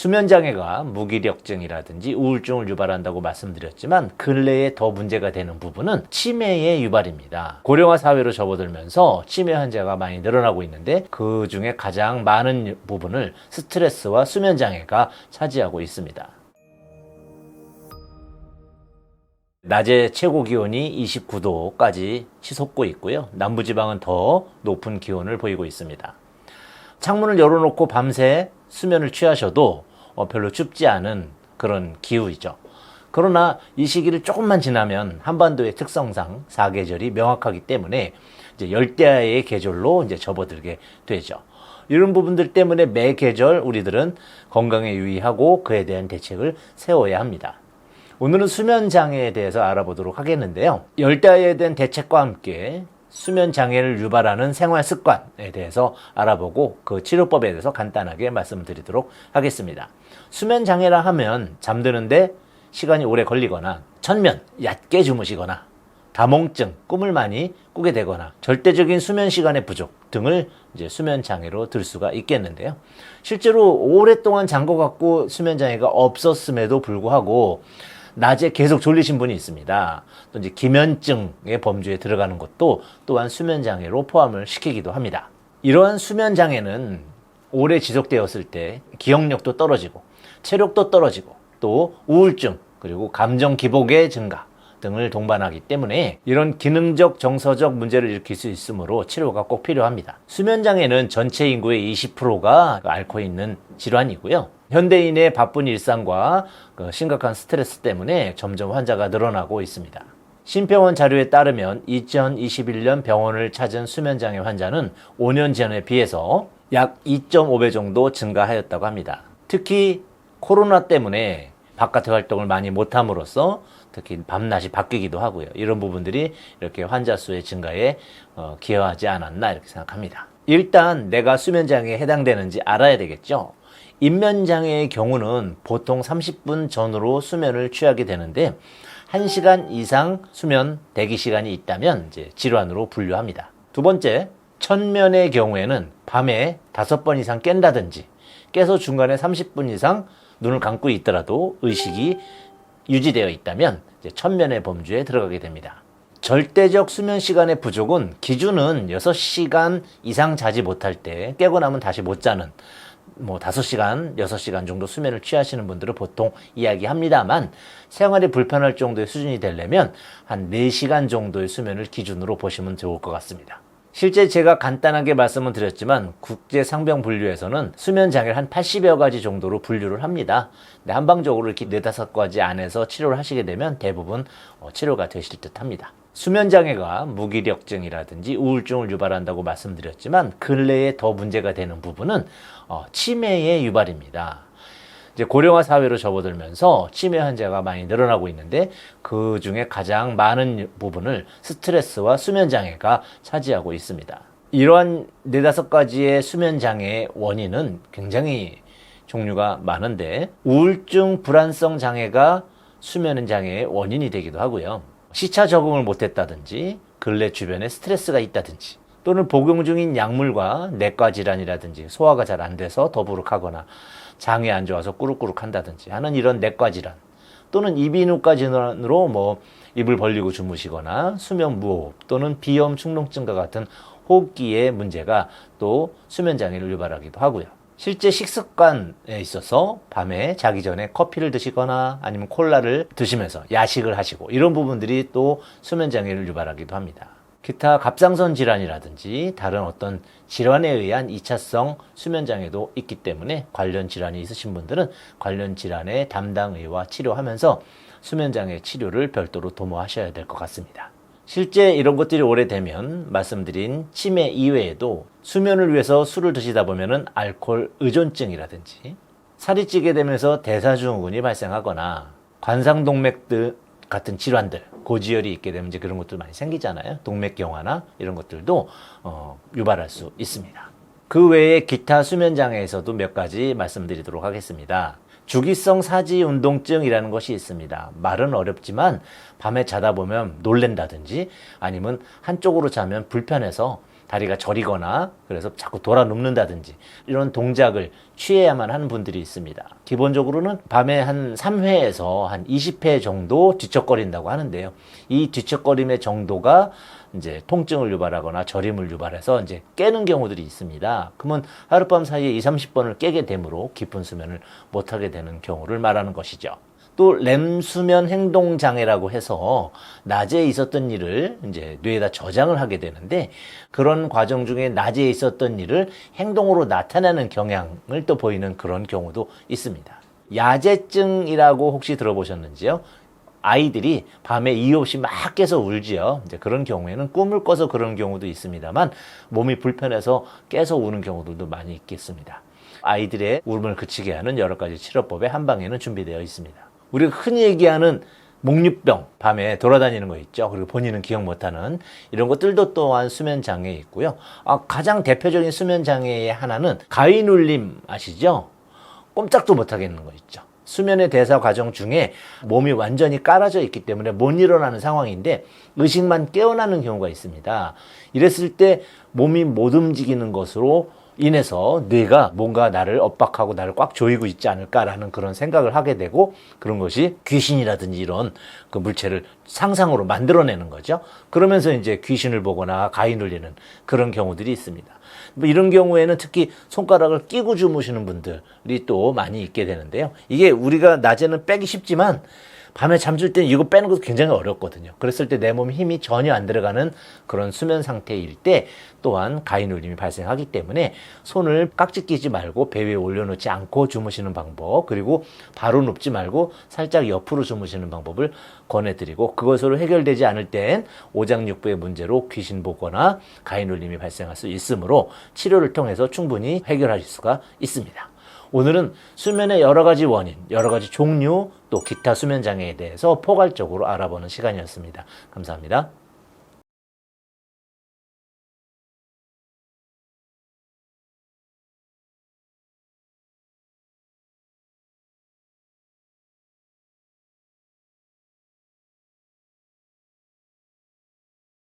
수면장애가 무기력증이라든지 우울증을 유발한다고 말씀드렸지만 근래에 더 문제가 되는 부분은 치매의 유발입니다. 고령화 사회로 접어들면서 치매 환자가 많이 늘어나고 있는데 그 중에 가장 많은 부분을 스트레스와 수면장애가 차지하고 있습니다. 낮에 최고 기온이 29도까지 치솟고 있고요. 남부지방은 더 높은 기온을 보이고 있습니다. 창문을 열어놓고 밤새 수면을 취하셔도 어, 별로 춥지 않은 그런 기후이죠. 그러나 이 시기를 조금만 지나면 한반도의 특성상 사계절이 명확하기 때문에 이제 열대야의 계절로 이제 접어들게 되죠. 이런 부분들 때문에 매 계절 우리들은 건강에 유의하고 그에 대한 대책을 세워야 합니다. 오늘은 수면 장애에 대해서 알아보도록 하겠는데요. 열대야에 대한 대책과 함께 수면 장애를 유발하는 생활 습관에 대해서 알아보고 그 치료법에 대해서 간단하게 말씀드리도록 하겠습니다. 수면 장애라 하면 잠드는데 시간이 오래 걸리거나 천면 얕게 주무시거나 다몽증, 꿈을 많이 꾸게 되거나 절대적인 수면 시간의 부족 등을 이제 수면 장애로 들 수가 있겠는데요. 실제로 오랫동안 잔 것 같고 수면 장애가 없었음에도 불구하고 낮에 계속 졸리신 분이 있습니다. 또 이제 기면증의 범주에 들어가는 것도 또한 수면 장애로 포함을 시키기도 합니다. 이러한 수면 장애는 오래 지속되었을 때 기억력도 떨어지고 체력도 떨어지고 또 우울증 그리고 감정 기복의 증가 등을 동반하기 때문에 이런 기능적 정서적 문제를 일으킬 수 있으므로 치료가 꼭 필요합니다. 수면 장애는 전체 인구의 20%가 앓고 있는 질환이고요. 현대인의 바쁜 일상과 그 심각한 스트레스 때문에 점점 환자가 늘어나고 있습니다. 신병원 자료에 따르면 2021년 병원을 찾은 수면장애 환자는 5년 전에 비해서 약 2.5배 정도 증가하였다고 합니다. 특히 코로나 때문에 바깥의 활동을 많이 못함으로써 특히 밤낮이 바뀌기도 하고요. 이런 부분들이 이렇게 환자 수의 증가에 어, 기여하지 않았나 이렇게 생각합니다. 일단 내가 수면장애에 해당되는지 알아야 되겠죠. 인면장애의 경우는 보통 30분 전으로 수면을 취하게 되는데 1시간 이상 수면 대기 시간이 있다면 이제 질환으로 분류합니다. 두 번째, 천면의 경우에는 밤에 5번 이상 깬다든지 깨서 중간에 30분 이상 눈을 감고 있더라도 의식이 유지되어 있다면 천면의 범주에 들어가게 됩니다. 절대적 수면 시간의 부족은 기준은 6시간 이상 자지 못할 때 깨고 나면 다시 못 자는 뭐 5시간, 6시간 정도 수면을 취하시는 분들을 보통 이야기합니다만 생활이 불편할 정도의 수준이 되려면 한 4시간 정도의 수면을 기준으로 보시면 좋을 것 같습니다. 실제 제가 간단하게 말씀을 드렸지만 국제 상병 분류에서는 수면 장애를 한 80여 가지 정도로 분류를 합니다. 근데 한방적으로 이렇게 네다섯 가지 안에서 치료를 하시게 되면 대부분 어, 치료가 되실 듯 합니다. 수면 장애가 무기력증이라든지 우울증을 유발한다고 말씀드렸지만 근래에 더 문제가 되는 부분은 어, 치매의 유발입니다. 이제 고령화 사회로 접어들면서 치매 환자가 많이 늘어나고 있는데 그 중에 가장 많은 부분을 스트레스와 수면 장애가 차지하고 있습니다. 이러한 네다섯 가지의 수면 장애의 원인은 굉장히 종류가 많은데 우울증 불안성 장애가 수면 장애의 원인이 되기도 하고요. 시차 적응을 못했다든지 근래 주변에 스트레스가 있다든지 또는 복용 중인 약물과 내과 질환이라든지 소화가 잘 안 돼서 더부룩하거나 장이 안 좋아서 꾸룩꾸룩 한다든지 하는 이런 내과 질환 또는 이비인후과 질환으로 뭐 입을 벌리고 주무시거나 수면 무호흡 또는 비염 충농증과 같은 호흡기의 문제가 또 수면 장애를 유발하기도 하고요. 실제 식습관에 있어서 밤에 자기 전에 커피를 드시거나 아니면 콜라를 드시면서 야식을 하시고 이런 부분들이 또 수면 장애를 유발하기도 합니다. 기타 갑상선 질환이라든지 다른 어떤 질환에 의한 2차성 수면 장애도 있기 때문에 관련 질환이 있으신 분들은 관련 질환의 담당 의와 치료하면서 수면 장애 치료를 별도로 도모하셔야 될 것 같습니다. 실제 이런 것들이 오래되면 말씀드린 치매 이외에도 수면을 위해서 술을 드시다 보면은 알코올 의존증이라든지 살이 찌게 되면서 대사증후군이 발생하거나 관상동맥들 같은 질환들 고지혈이 있게 되면 이제 그런 것들 많이 생기잖아요. 동맥경화나 이런 것들도 어, 유발할 수 있습니다. 그 외에 기타 수면 장애에서도 몇 가지 말씀드리도록 하겠습니다. 주기성 사지 운동증이라는 것이 있습니다. 말은 어렵지만 밤에 자다 보면 놀랜다든지 아니면 한쪽으로 자면 불편해서 다리가 저리거나 그래서 자꾸 돌아 눕는다든지 이런 동작을 취해야만 하는 분들이 있습니다. 기본적으로는 밤에 한 3회에서 한 20회 정도 뒤척거린다고 하는데요. 이 뒤척거림의 정도가 이제 통증을 유발하거나 저림을 유발해서 이제 깨는 경우들이 있습니다. 그러면 하룻밤 사이에 2, 30번을 깨게 되므로 깊은 수면을 못 하게 되는 경우를 말하는 것이죠. 또 렘수면 행동 장애라고 해서 낮에 있었던 일을 이제 뇌에다 저장을 하게 되는데 그런 과정 중에 낮에 있었던 일을 행동으로 나타내는 경향을 또 보이는 그런 경우도 있습니다. 야제증이라고 혹시 들어보셨는지요? 아이들이 밤에 이유 없이 막 깨서 울지요. 이제 그런 경우에는 꿈을 꿔서 그런 경우도 있습니다만 몸이 불편해서 깨서 우는 경우들도 많이 있겠습니다. 아이들의 울음을 그치게 하는 여러 가지 치료법의 한 방에는 준비되어 있습니다. 우리가 흔히 얘기하는 목류병, 밤에 돌아다니는 거 있죠. 그리고 본인은 기억 못하는 이런 것들도 또한 수면 장애에 있고요. 아, 가장 대표적인 수면 장애의 하나는 가위 눌림 아시죠? 꼼짝도 못 하겠는 거 있죠. 수면의 대사 과정 중에 몸이 완전히 깔아져 있기 때문에 못 일어나는 상황인데 의식만 깨어나는 경우가 있습니다. 이랬을 때 몸이 못 움직이는 것으로 인해서 뇌가 뭔가 나를 엇박하고 나를 꽉 조이고 있지 않을까라는 그런 생각을 하게 되고 그런 것이 귀신이라든지 이런 그 물체를 상상으로 만들어내는 거죠. 그러면서 이제 귀신을 보거나 가위 눌리는 그런 경우들이 있습니다. 뭐 이런 경우에는 특히 손가락을 끼고 주무시는 분들이 또 많이 있게 되는데요. 이게 우리가 낮에는 빼기 쉽지만 밤에 잠들 때는 이거 빼는 것도 굉장히 어렵거든요. 그랬을 때 내 몸에 힘이 전혀 안 들어가는 그런 수면 상태일 때 또한 가위 눌림이 발생하기 때문에 손을 깍지 끼지 말고 배 위에 올려놓지 않고 주무시는 방법 그리고 바로 눕지 말고 살짝 옆으로 주무시는 방법을 권해드리고 그것으로 해결되지 않을 땐 오장육부의 문제로 귀신 보거나 가위 눌림이 발생할 수 있으므로 치료를 통해서 충분히 해결하실 수가 있습니다. 오늘은 수면의 여러 가지 원인, 여러 가지 종류, 또 기타 수면 장애에 대해서 포괄적으로 알아보는 시간이었습니다. 감사합니다.